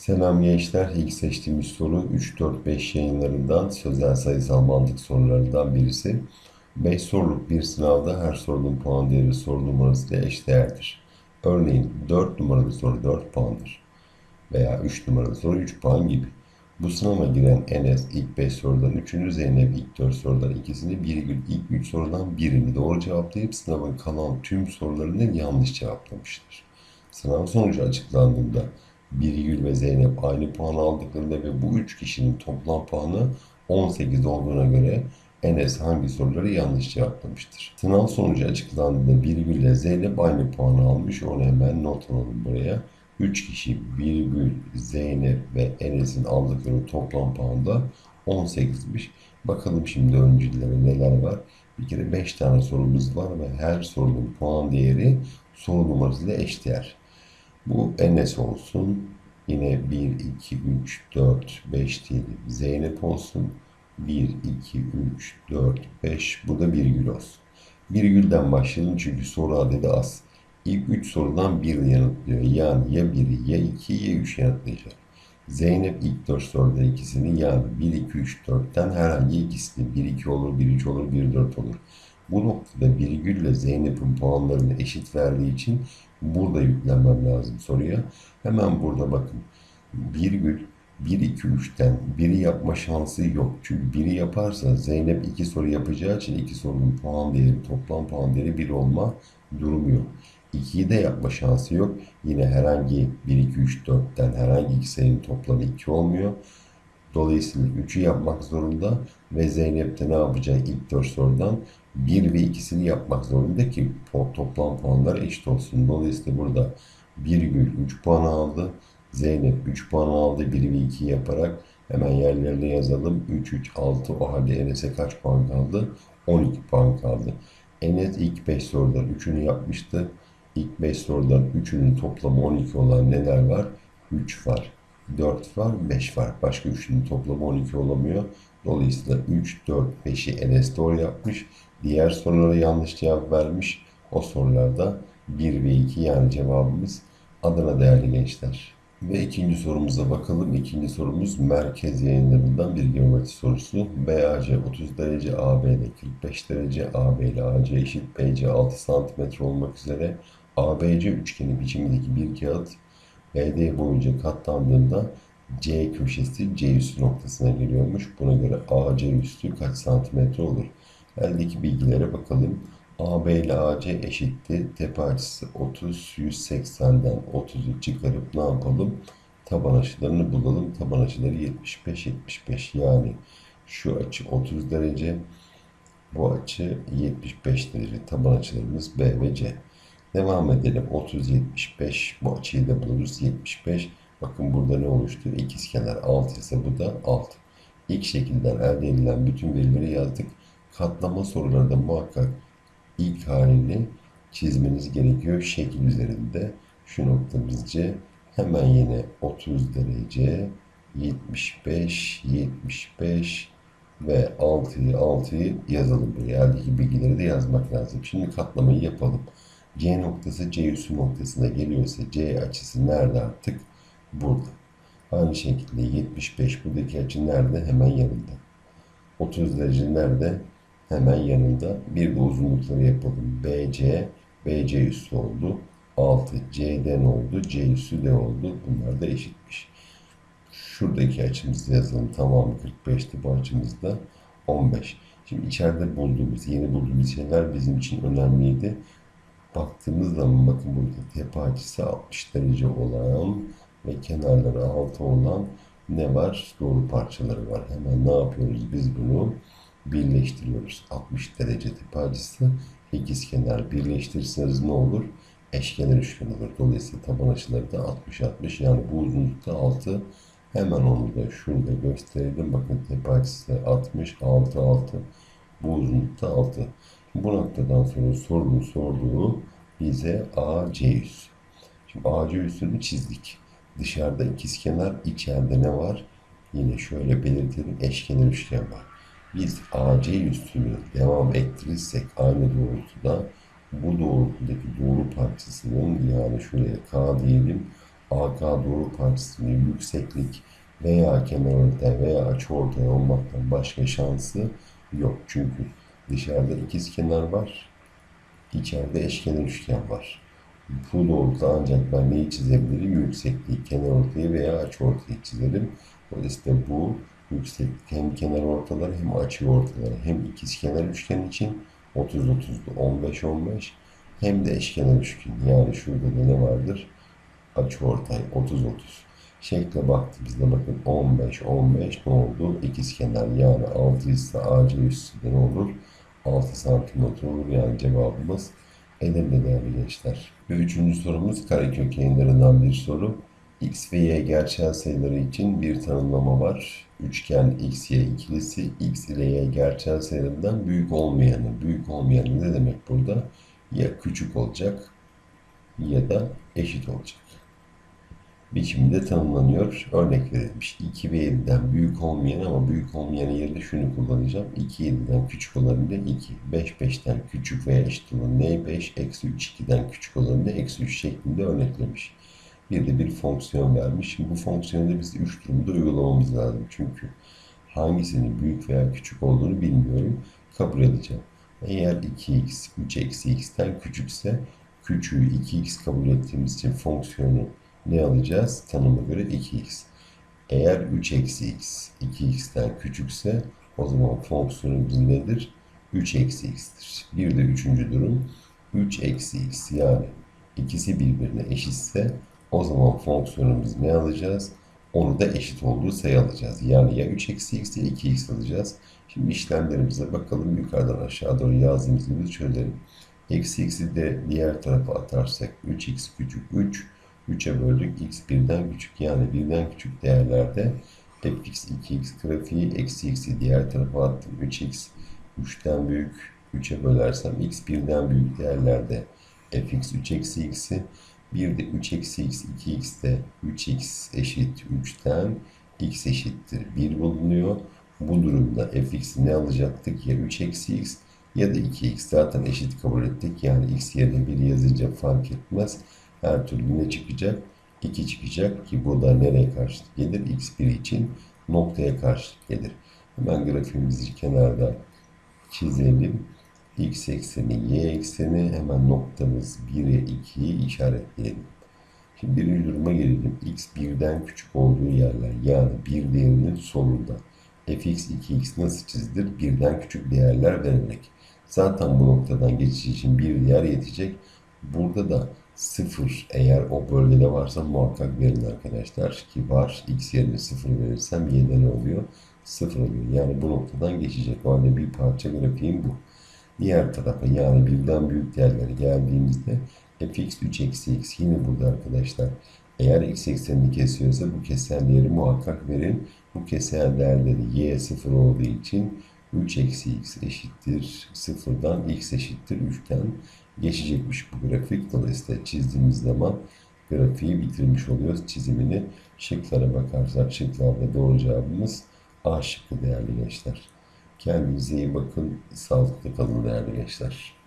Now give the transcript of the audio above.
Selam gençler. İlk seçtiğimiz soru 3-4-5 yayınlarından sözel sayısal mantık sorularından birisi. 5 soruluk bir sınavda her sorunun puan değeri soru numarası ile eşdeğerdir. Örneğin 4 numaralı soru 4 puandır. Veya 3 numaralı soru 3 puan gibi. Bu sınava giren Enes ilk 5 sorudan 3'ünü, Zeynep ilk 4 sorudan ikisini, Birgül ilk 3 sorudan birini doğru cevaplayıp sınavın kalan tüm sorularını yanlış cevaplamıştır. Sınav sonucu açıklandığında Birgül ve Zeynep aynı puan aldıklarında ve bu üç kişinin toplam puanı 18 olduğuna göre Enes hangi soruları yanlış cevaplamıştır? Sınav sonucu açıklandığında Birgül ile Zeynep aynı puanı almış. Onu hemen not alalım buraya. 3 kişi Birgül, Zeynep ve Enes'in aldıkları toplam puan da 18'miş. Bakalım şimdi öncülere neler var. Bir kere 5 tane sorumuz var ve her sorunun puan değeri soru numarasıyla eşdeğer. Bu Enes olsun. Yine 1, 2, 3, 4, 5 diyelim. Zeynep olsun. 1, 2, 3, 4, 5. Bu da virgül olsun. Virgülden başlayalım çünkü soru adedi az. İlk 3 sorudan birini yanıtlıyor. Yani ya 1'i ya 2'yi ya 3 yanıtlayacak. Zeynep ilk 4 soruda ikisini yani 1, 2, 3, 4'ten herhangi ikisini 1, 2 olur, 1, 3 olur, 1, 4 olur. Bu noktada virgülle Zeynep'in puanlarını eşit verdiği için burada yüklenmem lazım soruya. Hemen burada bakın. Virgül 1, 2, 3'ten biri yapma şansı yok. Çünkü biri yaparsa Zeynep iki soru yapacağı için iki sorunun puan değeri, toplam puan değeri 1 olma durumu yok. 2'yi de yapma şansı yok. Yine herhangi 1, 2, 3, 4'ten herhangi iki sayının toplamı 2 olmuyor. Dolayısıyla 3'ü yapmak zorunda ve Zeynep de ne yapacağı ilk 4 sorudan 1 ve ikisini yapmak zorunda ki toplam puanlar eşit olsun. Dolayısıyla burada virgül 3 puan aldı. Zeynep 3 puan aldı. 1 ve 2 yaparak hemen yerlerine yazalım. 3, 3, 6 o halde Enes'e kaç puan kaldı? 12 puan kaldı. Enes ilk 5 sorudan 3'ünü yapmıştı. İlk 5 sorudan 3'ünün toplamı 12 olan neler var? 3 var, 4 var, 5 var. Başka 3'ünün toplamı 12 olamıyor. Dolayısıyla 3, 4, 5'i Enes doğru yapmış. Diğer sorulara yanlış cevap vermiş. O sorularda 1 ve 2 yani cevabımız Adana değerli gençler. Ve ikinci sorumuza bakalım. İkinci sorumuz merkez yayınlarından bir geometri sorusu. BAC 30 derece, ABD 45 derece, AB ile AC eşit, BC 6 cm olmak üzere ABC üçgeni biçimindeki bir kağıt BD boyunca katlandığında C köşesi C üstü noktasına geliyormuş. Buna göre AC üstü kaç santimetre olur? Eldeki bilgilere bakalım. AB ile AC eşitti. Tepe açısı 30, 180'den 30'u çıkarıp ne yapalım? Taban açılarını bulalım. Taban açıları 75, 75. Yani şu açı 30 derece, bu açı 75 derece. Taban açılarımız B ve C. Devam edelim. 30, 75. Bu açıyı da buluruz. 75. Bakın burada ne oluştu? İkizkenar 6 ise bu da 6. İlk şekilden elde edilen bütün verileri yazdık. Katlama sorularında muhakkak ilk halini çizmeniz gerekiyor şekil üzerinde. Şu noktamız. Hemen yine 30 derece 75, 75 ve 6'yı 6'yı yazalım buraya. Eldeki bilgileri de yazmak lazım. Şimdi katlamayı yapalım. C noktası C üssü noktasına geliyorsa C açısı nerede artık? Burada. Aynı şekilde 75 buradaki açı nerede? Hemen yanında. 30 derece nerede? Hemen yanında. Bir de uzunlukları yapalım. BC, BC üssü oldu. 6 C'den oldu. C üssü de oldu. Bunlar da eşitmiş. Şuradaki açımızı yazalım. Tamamı 45'ti. Bu açımız da 15. Şimdi içeride bulduğumuz, yeni bulduğumuz şeyler bizim için önemliydi. Baktığımız zaman bakın burada tepe açısı 60 derece olan ve kenarları 6 olan ne var? Doğru parçaları var. Hemen ne yapıyoruz? Biz bunu birleştiriyoruz. 60 derece açısı ikizkenar birleştirirseniz ne olur? Eşkenar üçgen olur. Dolayısıyla taban açıları da 60-60 yani bu uzunlukta 6 hemen onu da şurada gösterelim. Bakın tepe açısı 60 6 6 bu uzunlukta 6. Bu noktadan sonra sorunun sorduğu bize AC üssü. Şimdi AC üssünü çizdik. Dışarıda ikizkenar, içeride ne var? Yine şöyle belirtelim. Eşkenar üçgen var. Biz AC üstünü devam ettirirsek aynı doğrultuda bu doğrultudaki doğru parçasının yani şuraya K diyelim AK doğru parçasının yükseklik veya kenarortay veya açıortay olmaktan başka şansı yok. Çünkü dışarıda ikiz kenar var, içeride eşkenar üçgen var. Bu doğrultuda ancak ben neyi çizebilirim? Yüksekliği, kenarortayı veya açıortayı çizerim. Dolayısıyla bu yükseklik hem kenar ortaları hem açı ortaları hem ikizkenar üçgen için 30 30'lu 15 15 hem de eşkenar üçgen. Yani şurada da ne vardır? Açı ortay 30 30. Şekle baktığımızda bakın 15 15 ne oldu? İkizkenar yani 6 ise AC üstünde ne olur? 6 santimetre olur yani cevabımız Edirne değerli gençler. Ve üçüncü sorumuz karekök yayınlarından bir soru. X ve Y gerçel sayıları için bir tanımlama var. Üçgen X, Y ikilisi X ile Y gerçel sayılarından büyük olmayanı. Büyük olmayanı ne demek burada? Ya küçük olacak ya da eşit olacak. Biçiminde tanımlanıyor. Örnek verilmiş. 2 ve 7'den büyük olmayan ama büyük olmayanın yerine şunu kullanacağım. 2 7'den küçük olanı da 2. 5 5'ten küçük veya eşit olan ne 5. Eksi 3 2'den küçük olanı da eksi 3 şeklinde örneklemiş bir de bir fonksiyon vermiş. Şimdi bu fonksiyonu da biz 3 durumda uygulamamız lazım. Çünkü hangisinin büyük veya küçük olduğunu bilmiyorum. Kabul edeceğim. Eğer 2x 3 eksi x'ten küçükse küçüğü 2x kabul ettiğimiz için fonksiyonu ne alacağız? Tanıma göre 2x. Eğer 3 eksi x 2x'ten küçükse o zaman fonksiyonumuz nedir? 3 eksi x'tir. Bir de üçüncü durum 3 eksi x yani ikisi birbirine eşitse o zaman fonksiyonumuz ne alacağız? Onu da eşit olduğu sayı alacağız. Yani ya 3 eksi x ya 2x alacağız. Şimdi işlemlerimize bakalım. Yukarıdan aşağı doğru yazdığımız çözelim. Eksi x'i de diğer tarafa atarsak 3x küçük 3. 3'e böldük x birden küçük yani birden küçük değerlerde fx 2x grafiği eksi x'i diğer tarafa attım 3x 3'ten büyük 3'e bölersem x birden büyük değerlerde fx 3 eksi x'i bir de 3 eksi x 2x de 3x eşit 3'ten x eşittir 1 bulunuyor. Bu durumda fx'i ne alacaktık? Ya 3 eksi x ya da 2x zaten eşit kabul ettik. Yani x yerine 1 yazınca fark etmez. Her türlü ne çıkacak? 2 çıkacak ki bu da nereye karşılık gelir? x1 için noktaya karşılık gelir. Hemen grafiğimizi kenarda çizelim x ekseni, y ekseni hemen noktamız 1'e 2'yi işaretleyelim. Şimdi birinci duruma gelelim. x birden küçük olduğu yerler yani bir değerinin solunda. fx 2x nasıl çizilir? Birden küçük değerler vererek. Zaten bu noktadan geçiş için bir değer yetecek. Burada da sıfır eğer o bölgede varsa muhakkak verin arkadaşlar. Ki var. x yerine sıfır verirsem y'de ne oluyor? Sıfır oluyor. Yani bu noktadan geçecek. O halde bir parça grafiğim bu. Diğer tarafa yani birden büyük değerlere geldiğimizde fx 3 eksi x yine burada arkadaşlar. Eğer x eksenini kesiyorsa bu kesen değeri muhakkak verin. Bu kesen değerleri y sıfır olduğu için 3 eksi x eşittir sıfırdan x eşittir 3'ten geçecekmiş bu grafik. Dolayısıyla çizdiğimiz zaman grafiği bitirmiş oluyoruz. Çizimini şıklara bakarsak şıklarda doğru cevabımız A şıkkı değerli gençler. Kendinize iyi bakın. Sağlıklı kalın değerli gençler.